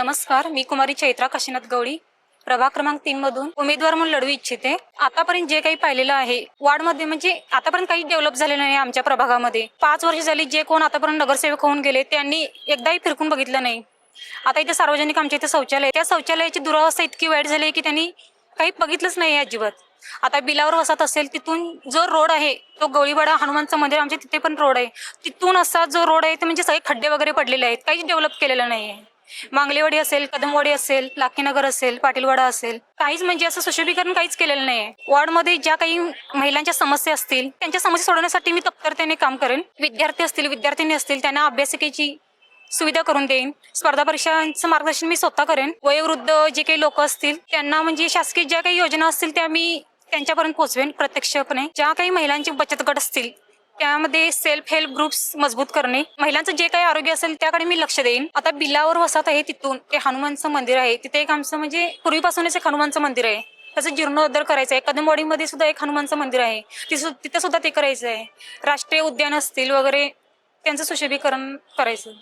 नमस्कार मी कुमारी चैत्रा काशीनाथ गवळी. प्रभाग क्रमांक तीन मधून उमेदवार म्हणून लढू इच्छिते. आतापर्यंत जे काही पाहिलेलं आहे वार्डमध्ये म्हणजे आतापर्यंत काही डेव्हलप झालेलं नाही आमच्या प्रभागामध्ये. पाच वर्ष झाली जे कोण आतापर्यंत नगरसेवक होऊन गेले त्यांनी एकदाही फिरकून बघितलं नाही. आता इथे सार्वजनिक आमच्या इथे शौचालय त्या शौचालयाची दुरावस्था इतकी वाईट झाली आहे की त्यांनी काही बघितलंच नाही अजिबात. आता बिलावर वसत असेल तिथून जो रोड आहे तो गवळीवाडा हनुमानचं मंदिर आमच्या तिथे पण रोड आहे. तिथून असा जो रोड आहे ते म्हणजे सगळे खड्डे वगैरे पडलेले आहेत काहीच डेव्हलप केलेलं नाही आहे. मांगलेवाडी असेल कदमवाडी असेल लाखीनगर असेल पाटीलवाडा असेल. काहीच म्हणजे असं सुशोभीकरण काहीच केलेलं नाही वॉर्डमध्ये ज्या काही महिलांच्या समस्या असतील त्यांच्या समस्या सोडवण्यासाठी मी तत्परतेने काम करेन. विद्यार्थी असतील विद्यार्थिनी असतील त्यांना अभ्यासिकेची सुविधा करून देईन. स्पर्धा परीक्षांचं मार्गदर्शन मी स्वतः करेन. वयोवृद्ध जे काही लोक असतील त्यांना म्हणजे शासकीय ज्या काही योजना असतील त्या मी त्यांच्यापर्यंत पोहोचवेन प्रत्यक्षपणे. ज्या काही महिलांचे बचत गट असतील त्यामध्ये सेल्फ हेल्प ग्रुप्स मजबूत करणे. महिलांचं जे काही आरोग्य असेल त्याकडे मी लक्ष देईन. आता बिलावर वसात आहे तिथून ते हनुमानचं मंदिर आहे. तिथे एक आमचं म्हणजे पूर्वीपासूनच एक हनुमानचं मंदिर आहे. त्याचं जीर्णोद्धार करायचं आहे. कदमवाडीमध्ये सुद्धा एक हनुमानचं मंदिर आहे. तिथं तिथं सुद्धा ते करायचं आहे राष्ट्रीय उद्यान असतील वगैरे त्यांचं सुशोभीकरण करायचं.